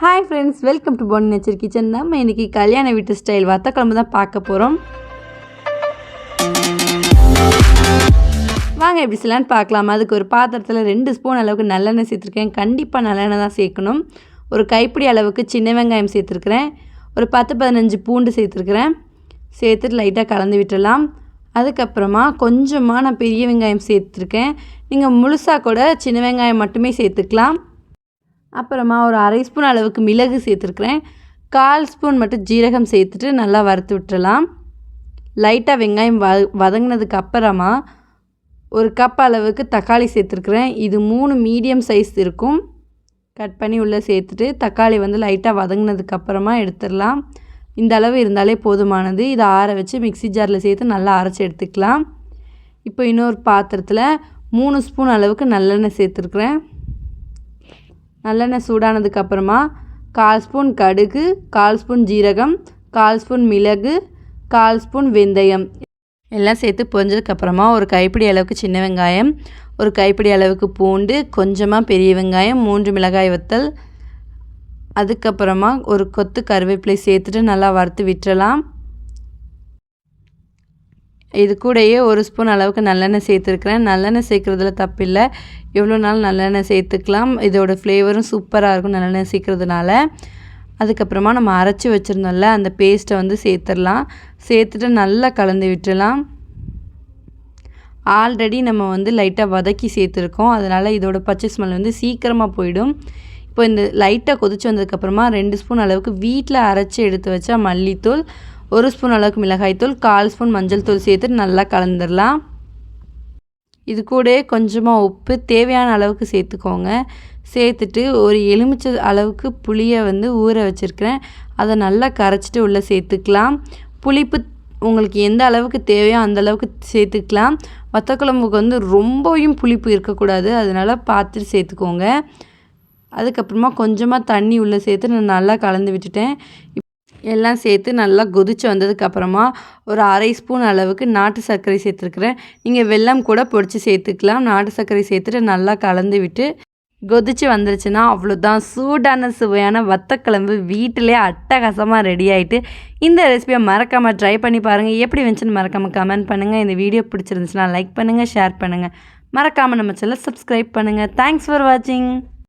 Hi friends welcome to Pon nature kitchen நம்ம இன்றைக்கி கல்யாண வீட்டு ஸ்டைல் வத்தக்குழம்பு தான் பார்க்க போகிறோம் வாங்க எப்படி செய்யலான்னு பார்க்கலாம். அதுக்கு ஒரு பாத்திரத்தில் ரெண்டு ஸ்பூன் அளவுக்கு நல்லெண்ணெய் சேர்த்துருக்கேன். கண்டிப்பாக நல்லெண்ணெய் தான் சேர்க்கணும். ஒரு கைப்பிடி அளவுக்கு சின்ன வெங்காயம் சேர்த்துருக்குறேன். ஒரு பத்து பதினஞ்சு பூண்டு சேர்த்துருக்குறேன். சேர்த்துட்டு லைட்டாக கலந்து விட்டுடலாம். அதுக்கப்புறமா கொஞ்சமாக நான் பெரிய வெங்காயம் சேர்த்துருக்கேன். நீங்கள் முழுசாக கூட சின்ன வெங்காயம் மட்டுமே சேர்த்துக்கலாம். அப்புறமா ஒரு அரை ஸ்பூன் அளவுக்கு மிளகு சேர்த்துருக்குறேன். கால் ஸ்பூன் மட்டும் ஜீரகம் சேர்த்துட்டு நல்லா வறுத்து விட்டுடலாம் லைட்டாக வெங்காயம் வ வதங்கினதுக்கு அப்புறமா ஒரு கப் அளவுக்கு தக்காளி சேர்த்துருக்குறேன். இது மூணு மீடியம் சைஸ் இருக்கும். கட் பண்ணி உள்ளே சேர்த்துட்டு தக்காளி வந்து லைட்டாக வதங்கினதுக்கு அப்புறமா எடுத்துடலாம். இந்த அளவு இருந்தாலே போதுமானது. இதை ஆற வச்சு மிக்சி ஜாரில் சேர்த்து நல்லா அரைச்சி எடுத்துக்கலாம். இப்போ இன்னொரு பாத்திரத்தில் மூணு ஸ்பூன் அளவுக்கு நல்லெண்ணெய் சேர்த்துருக்குறேன். நல்லெண்ணெய் சூடானதுக்கப்புறமா கால் ஸ்பூன் கடுகு கால் ஸ்பூன் ஜீரகம் கால் ஸ்பூன் மிளகு கால் ஸ்பூன் வெந்தயம். எல்லாம் சேர்த்து பொரிஞ்சதுக்கப்புறமா ஒரு கைப்பிடி அளவுக்கு சின்ன வெங்காயம் ஒரு கைப்பிடி அளவுக்கு பூண்டு கொஞ்சமாக பெரிய வெங்காயம் மூன்று மிளகாய் வத்தல் அதுக்கப்புறமா ஒரு கொத்து கருவேப்பிலை சேர்த்துட்டு நல்லா வறுத்து விட்டுறலாம். இது கூடயே ஒரு ஸ்பூன் அளவுக்கு நல்லெண்ணெய் சேர்த்துருக்குறேன். நல்லெண்ணெய் சேர்க்குறதுல தப்பில்லை. எவ்வளோ நாள் நல்லெண்ணெய் சேர்த்துக்கலாம். இதோட ஃப்ளேவரும் சூப்பராக இருக்கும் நல்லெண்ணெய் சேர்க்குறதுனால. அதுக்கப்புறமா நம்ம அரைச்சி வச்சுருந்தோம்ல அந்த பேஸ்ட்டை வந்து சேர்த்துடலாம். சேர்த்துட்டு நல்லா கலந்து விட்டுடலாம். ஆல்ரெடி நம்ம வந்து லைட்டாக வதக்கி சேர்த்துருக்கோம். அதனால் இதோட பச்சை ஸ்மெல் வந்து சீக்கிரமாக போயிடும். இப்போ இந்த லைட்டாக கொதிச்சு வந்ததுக்கப்புறமா ரெண்டு ஸ்பூன் அளவுக்கு வீட்டில் அரைச்சி எடுத்து வச்சா மல்லித்தூள் ஒரு ஸ்பூன் அளவுக்கு மிளகாய்த்தூள் கால் ஸ்பூன் மஞ்சள் தூள் சேர்த்து நல்லா கலந்துடலாம். இது கூட கொஞ்சமாக உப்பு தேவையான அளவுக்கு சேர்த்துக்கோங்க. சேர்த்துட்டு ஒரு எலுமிச்சை அளவுக்கு புளியை வந்து ஊற வச்சுருக்கிறேன். அதை நல்லா கரைச்சிட்டு உள்ளே சேர்த்துக்கலாம். புளிப்பு உங்களுக்கு எந்த அளவுக்கு தேவையோ அந்த அளவுக்கு சேர்த்துக்கலாம். வத்தக்குழம்புக்கு வந்து ரொம்பவும் புளிப்பு இருக்கக்கூடாது. அதனால் பார்த்துட்டு சேர்த்துக்கோங்க. அதுக்கப்புறமா கொஞ்சமாக தண்ணி உள்ளே சேர்த்து நான் நல்லா கலந்து விட்டுட்டேன். எல்லாம் சேர்த்து நல்லா கொதிச்சு வந்ததுக்கப்புறமா ஒரு அரை ஸ்பூன் அளவுக்கு நாட்டு சர்க்கரை சேர்த்துருக்குறேன். நீங்கள் வெல்லம் கூட பொடிச்சு சேர்த்துக்கலாம். நாட்டு சர்க்கரை சேர்த்துட்டு நல்லா கலந்து விட்டு கொதிச்சு வந்துருச்சுன்னா அவ்வளோதான் சூடான சுவையான வத்தக்கிழம்பு வீட்டிலே அட்டகாசமாக ரெடி ஆகிட்டு இந்த ரெசிபியை மறக்காமல் ட்ரை பண்ணி பாருங்கள் எப்படி வந்துச்சுன்னு மறக்காமல் கமெண்ட் பண்ணுங்கள் இந்த வீடியோ பிடிச்சிருந்துச்சுன்னா லைக் பண்ணுங்கள் ஷேர் பண்ணுங்கள் மறக்காமல் நம்ம சேனல் சப்ஸ்கிரைப் பண்ணுங்கள் தேங்க்ஸ் ஃபார் வாட்சிங்